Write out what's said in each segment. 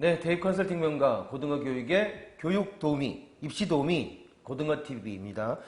네, 대입 컨설팅 명가 고등어 교육의 교육 도우미, 입시 도우미 고등어 TV입니다.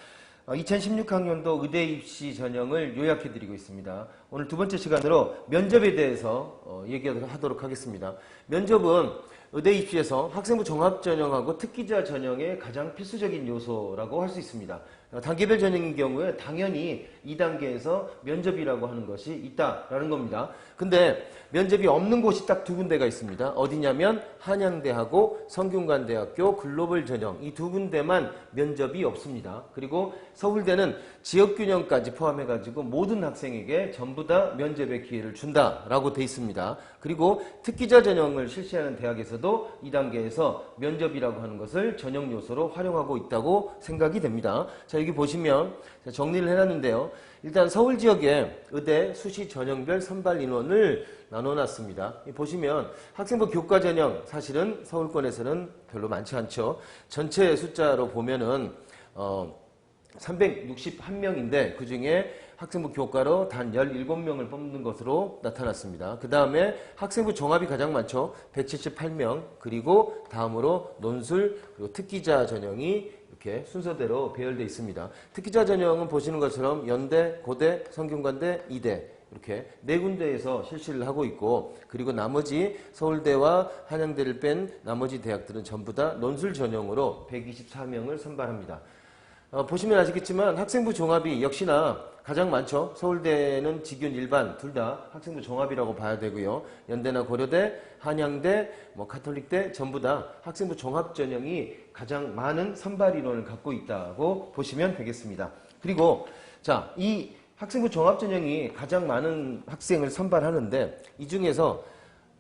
2016학년도 의대 입시 전형을 요약해 드리고 있습니다. 오늘 두 번째 시간으로 면접에 대해서 어, 얘기하도록 하겠습니다. 면접은 의대 입시에서 학생부 종합 전형하고 특기자 전형의 가장 필수적인 요소라고 할 수 있습니다. 어, 단계별 전형인 경우에 당연히 2단계에서 면접이라고 하는 것이 있다라는 겁니다. 근데 면접이 없는 곳이 딱 두 군데가 있습니다. 어디냐면 한양대하고 성균관대학교 글로벌 전형 이 두 군데만 면접이 없습니다. 그리고 서울대는 지역균형까지 포함해가지고 모든 학생에게 전부 다 면접의 기회를 준다라고 돼 있습니다. 그리고 특기자 전형을 실시하는 대학에서도 2단계에서 면접이라고 하는 것을 전형 요소로 활용하고 있다고 생각이 됩니다. 자, 여기 보시면 정리를 해놨는데요. 일단 서울 지역의 의대 수시 전형별 선발 인원을 나눠놨습니다. 보시면 학생부 교과 전형 사실은 서울권에서는 별로 많지 않죠. 전체 숫자로 보면은 어 361명인데 그 중에 학생부 교과로 단 17명을 뽑는 것으로 나타났습니다. 그 다음에 학생부 종합이 가장 많죠. 178명. 그리고 다음으로 논술, 그리고 특기자 전형이 이렇게 순서대로 배열되어 있습니다. 특기자 전형은 보시는 것처럼 연대, 고대, 성균관대, 이대 이렇게 네 군데에서 실시를 하고 있고 그리고 나머지 서울대와 한양대를 뺀 나머지 대학들은 전부 다 논술 전형으로 124명을 선발합니다. 어, 보시면 아시겠지만 학생부 종합이 역시나 가장 많죠. 서울대는 직윤 일반 둘 다 학생부 종합이라고 봐야 되고요. 연대나 고려대, 한양대, 뭐 카톨릭대 전부 다 학생부 종합 전형이 가장 많은 선발 인원을 갖고 있다고 보시면 되겠습니다. 그리고 자, 이 학생부 종합 전형이 가장 많은 학생을 선발하는데 이 중에서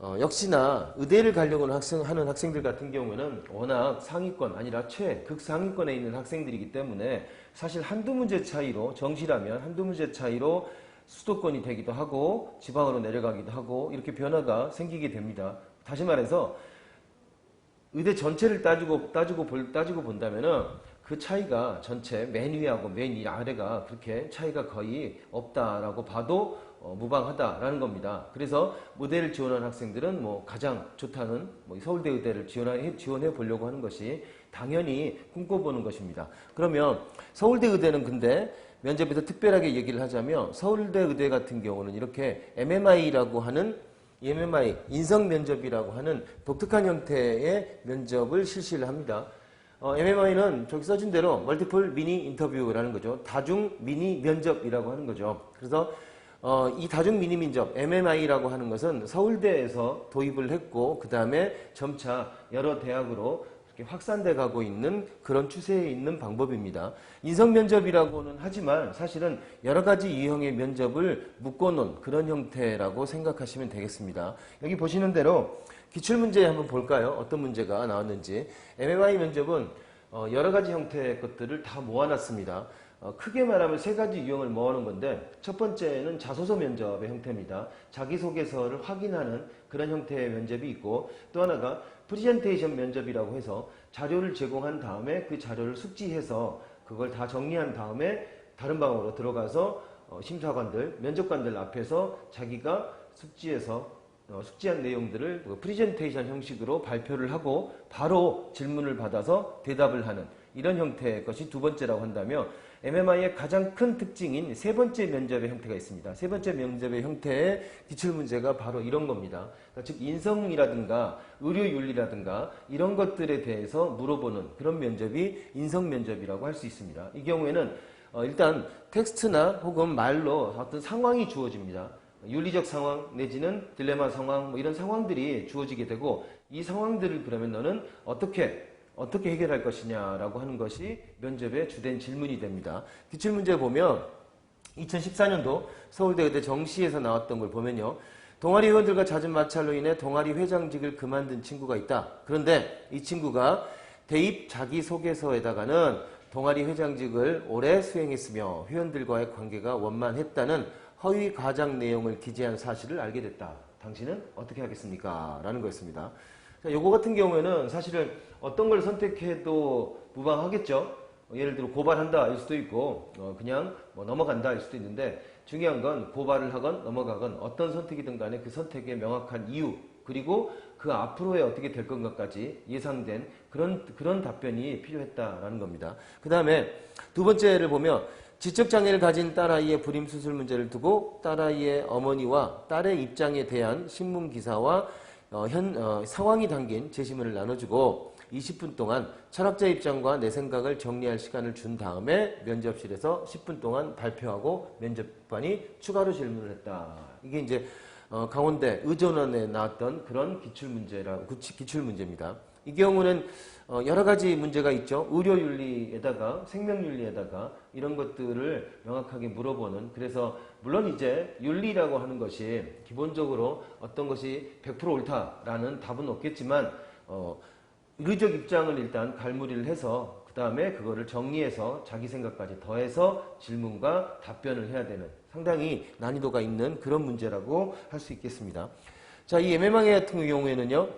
어, 역시나 의대를 가려고 하는, 학생, 하는 학생들 같은 경우에는 워낙 상위권 아니라 최극상위권에 있는 학생들이기 때문에 사실 한두 문제 차이로 정시라면 한두 문제 차이로 수도권이 되기도 하고 지방으로 내려가기도 하고 이렇게 변화가 생기게 됩니다. 다시 말해서 의대 전체를 따지고 따지고 볼, 따지고 본다면은 그 차이가 전체 맨 위하고 맨위 아래가 그렇게 차이가 거의 없다라고 봐도 어, 무방하다라는 겁니다. 그래서 무대를 지원한 학생들은 뭐 가장 좋다는 뭐 서울대 의대를 지원해, 지원해 보려고 하는 것이 당연히 꿈꿔보는 것입니다. 그러면 서울대 의대는 근데 면접에서 특별하게 얘기를 하자면 서울대 의대 같은 경우는 이렇게 MMI라고 하는 MMI 인성 면접이라고 하는 독특한 형태의 면접을 실시를 합니다. 어, MMI는 저기 써진 대로 멀티플 미니 인터뷰라는 거죠. 다중 미니 면접이라고 하는 거죠. 그래서 어, 이 다중 미니 면접 MMI라고 하는 것은 서울대에서 도입을 했고 그 다음에 점차 여러 대학으로 확산돼 가고 있는 그런 추세에 있는 방법입니다. 인성 면접이라고는 하지만 사실은 여러 가지 유형의 면접을 묶어놓은 그런 형태라고 생각하시면 되겠습니다. 여기 보시는 대로 기출 문제 한번 볼까요? 어떤 문제가 나왔는지. MMI 면접은 어, 여러 가지 형태의 것들을 다 모아놨습니다. 어, 크게 말하면 세 가지 유형을 모아놓은 건데 첫 번째는 자소서 면접의 형태입니다. 자기소개서를 확인하는 그런 형태의 면접이 있고 또 하나가 프리젠테이션 면접이라고 해서 자료를 제공한 다음에 그 자료를 숙지해서 그걸 다 정리한 다음에 다른 방으로 들어가서 어, 심사관들, 면접관들 앞에서 자기가 숙지해서 어, 숙지한 내용들을 그 프리젠테이션 형식으로 발표를 하고 바로 질문을 받아서 대답을 하는 이런 형태의 것이 두 번째라고 한다면 MMI의 가장 큰 특징인 세 번째 면접의 형태가 있습니다. 세 번째 면접의 형태의 기출 문제가 바로 이런 겁니다. 그러니까 즉 인성이라든가 의료 윤리라든가 이런 것들에 대해서 물어보는 그런 면접이 인성 면접이라고 할 수 있습니다. 이 경우에는 어, 일단 텍스트나 혹은 말로 어떤 상황이 주어집니다. 윤리적 상황 내지는 딜레마 상황 뭐 이런 상황들이 주어지게 되고 이 상황들을 그러면 너는 어떻게 어떻게 해결할 것이냐라고 하는 것이 면접의 주된 질문이 됩니다. 기출 문제 보면 2014년도 서울대 의대 정시에서 나왔던 걸 보면요. 동아리 회원들과 잦은 마찰로 인해 동아리 회장직을 그만둔 친구가 있다. 그런데 이 친구가 대입 자기소개서에다가는 동아리 회장직을 오래 수행했으며 회원들과의 관계가 원만했다는 허위 과장 내용을 기재한 사실을 알게 됐다. 당신은 어떻게 하겠습니까? 라는 거였습니다. 자, 요거 같은 경우에는 사실은 어떤 걸 선택해도 무방하겠죠. 어, 예를 들어 고발한다 일 수도 있고 어, 그냥 뭐 넘어간다 일 수도 있는데 중요한 건 고발을 하건 넘어가건 어떤 선택이든 간에 그 선택의 명확한 이유 그리고 그 앞으로의 어떻게 될 건가까지 예상된 그런 그런 답변이 필요했다라는 겁니다. 그 다음에 두 번째를 보면 지적 장애를 가진 딸아이의 불임 수술 문제를 두고 딸아이의 어머니와 딸의 입장에 대한 신문 기사와 어, 현 어, 상황이 담긴 제시문을 나눠주고 20분 동안 철학자 입장과 내 생각을 정리할 시간을 준 다음에 면접실에서 10분 동안 발표하고 면접관이 추가로 질문을 했다. 이게 이제 어, 강원대 의전원에 나왔던 그런 기출 문제라 기출 문제입니다. 이 경우는 어, 여러 가지 문제가 있죠. 의료윤리에다가 생명윤리에다가 이런 것들을 명확하게 물어보는 그래서 물론 이제 윤리라고 하는 것이 기본적으로 어떤 것이 100% 옳다라는 답은 없겠지만 어, 의료적 입장을 일단 갈무리를 해서 그 다음에 그거를 정리해서 자기 생각까지 더해서 질문과 답변을 해야 되는 상당히 난이도가 있는 그런 문제라고 할 수 있겠습니다. 자, 이 MMI 같은 경우에는요,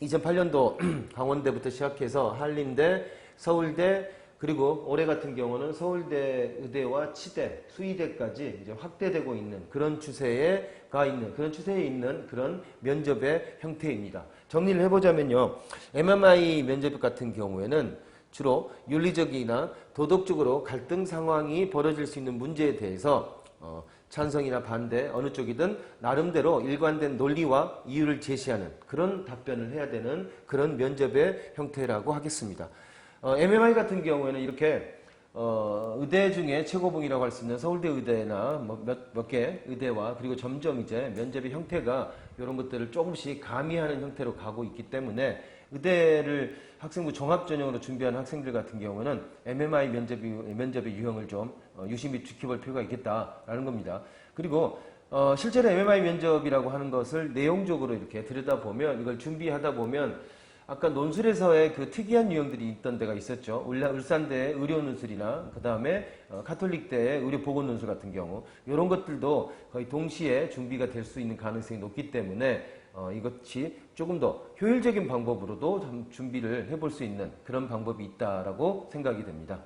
2008년도 강원대부터 시작해서 한림대, 서울대, 그리고 올해 같은 경우는 서울대 의대와 치대, 수의대까지 이제 확대되고 있는 그런 추세가 있는 그런 추세에 있는 그런 면접의 형태입니다. 정리를 해보자면요, MMI 면접 같은 경우에는 주로 윤리적이나 도덕적으로 갈등 상황이 벌어질 수 있는 문제에 대해서 어, 찬성이나 반대 어느 쪽이든 나름대로 일관된 논리와 이유를 제시하는 그런 답변을 해야 되는 그런 면접의 형태라고 하겠습니다. 어, MMI 같은 경우에는 이렇게 어, 의대 중에 최고봉이라고 할 수 있는 서울대 의대나 뭐 몇, 몇개 의대와 그리고 점점 이제 면접의 형태가 이런 것들을 조금씩 가미하는 형태로 가고 있기 때문에 의대를 학생부 종합 전형으로 준비하는 학생들 같은 경우는 MMI 면접이, 면접의 유형을 좀 어, 유심히 지켜볼 필요가 있겠다라는 겁니다. 그리고 어, 실제로 MMI 면접이라고 하는 것을 내용적으로 이렇게 들여다보면 이걸 준비하다 보면 아까 논술에서의 그 특이한 유형들이 있던 데가 있었죠. 울산대 의료 논술이나 그 다음에 카톨릭대의 의료 보건 논술 같은 경우 이런 것들도 거의 동시에 준비가 될 수 있는 가능성이 높기 때문에 어, 이것이 조금 더 효율적인 방법으로도 좀 준비를 해볼 수 있는 그런 방법이 있다라고 생각이 됩니다.